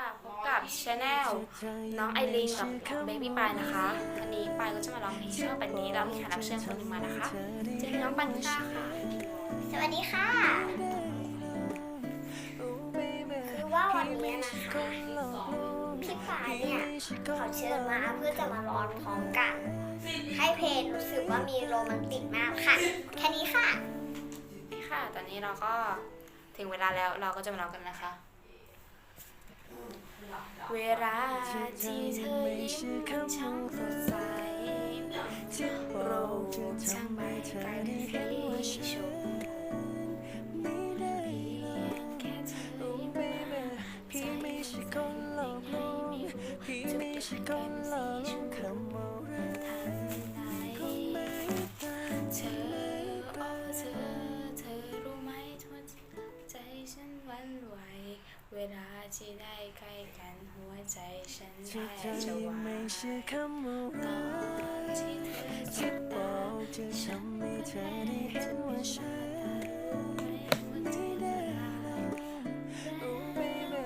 ค่ะพบกับชาแนลน้องไอรินกับเบบี้ปายนะคะวันนี้ปายก็จะมาร้องเพลงเชื่อปันนี้เรามีแขกรับเชิญคนหนึ่งมานะคะเจอน้องปันนิตาค่ะ สวัสดีค่ะ คือว่าวันนี้นะคะพี่ปายเนี่ยเขาเชิญมาเพื่อจะมาร้องพร้อมกัน ให้เพลงรู้สึกว่ามีโรแมนติกมากค่ะ แค่นี้ค่ะนี่ค่ะ ตอนนี้เราก็ถึงเวลาแล้วเราก็จะมาร้องกันนะคะ เวลาที่เธอยิ้มมันช่างสดใสโรคช่างไม่ไกลให้ชมเพียแค่เธอยิ้มมาพี่ไม่ใช่คนหลอกลวงพี่ไม่ใช่คน ที่ได้ใกล้กันหัวใจฉันแทบจะวาไม่ยใช่คำว่าตรัอกนที่เธอที่จะบอกจะทำให้เธอได้เห็นว่าฉันหัวใจละลายโอ้ baby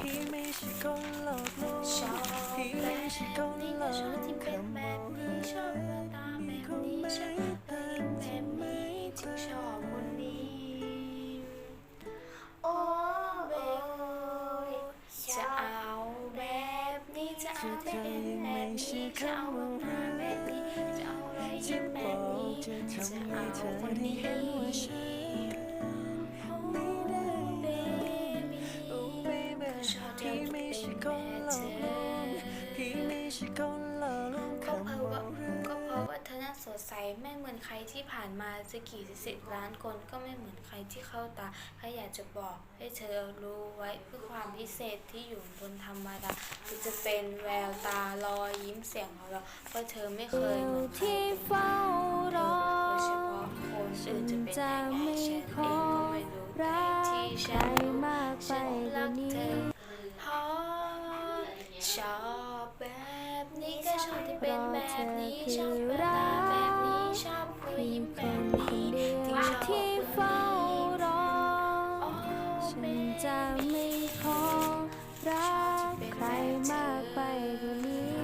พี่ไม่ใช่คนหลอกลวงชอบพี่แบไม่ใช่คนหลอกลวงคำแบว่าบนี้ชอบหน้าตาแบบนี้ชอบแบบนี้จึงชอบ จะเอเป็นแบบนี้จะเอาหน้าแบบนี้จะเอารอยยิ้มแบบนี้จะเอาคน ดใสไม่เหมือนใครที่ผ่านมาจะกี่สิบล้านคนก็ไม่เหมือนใครที่เข้าตาแค่อยากจะบอกให้เธอรู้ไว้เพื่อความพิเศษที่อยู่บนธรรมดาคือจะเป็นแววตารอยยิ้มเสียงของเราเพราะเธอไม่เคยเหมือนใครเฝ้ารอโดยเฉพาะคนอื่นจะเป็นยังไงฉันเองก็ไม่รู้แต่ที่ใคฉันรู้มากฉันรักเธอเพราะชอบแบบนี้ก็ชอบที่เป็นแบบนี้ชอบแบบ ยยิ้มแบคนเดียวที่ที่เฝ้ารอ ฉันจะไม่ขอรักใครมากไปกว่านี้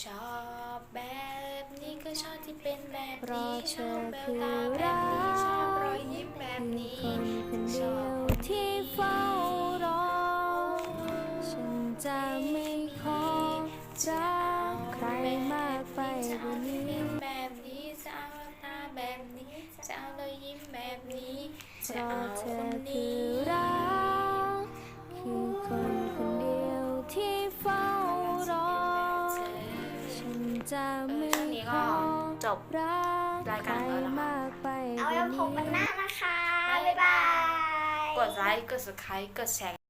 ชอบแบบนี้ก็ชอบที่เป็นแบบเพราะนี้เธชออบแวคือตาแบรับนี้ชอบรอยยิ้มแบบนี้ คนคนชเดีอยวบที่เฝ้ารอ ฉันจะไม่ขอรักใครมากไปกว่านี้ จะเอาคนนี้รักคือคนคนเดียวที่เฝ้ารอ ฉันจะไม่ขอจบรักใครมากไปเอาแล้ว่าพบกันหนี้น้านะคะ บ๊ายบาย กดไลค์ กด subscribe กดแชร์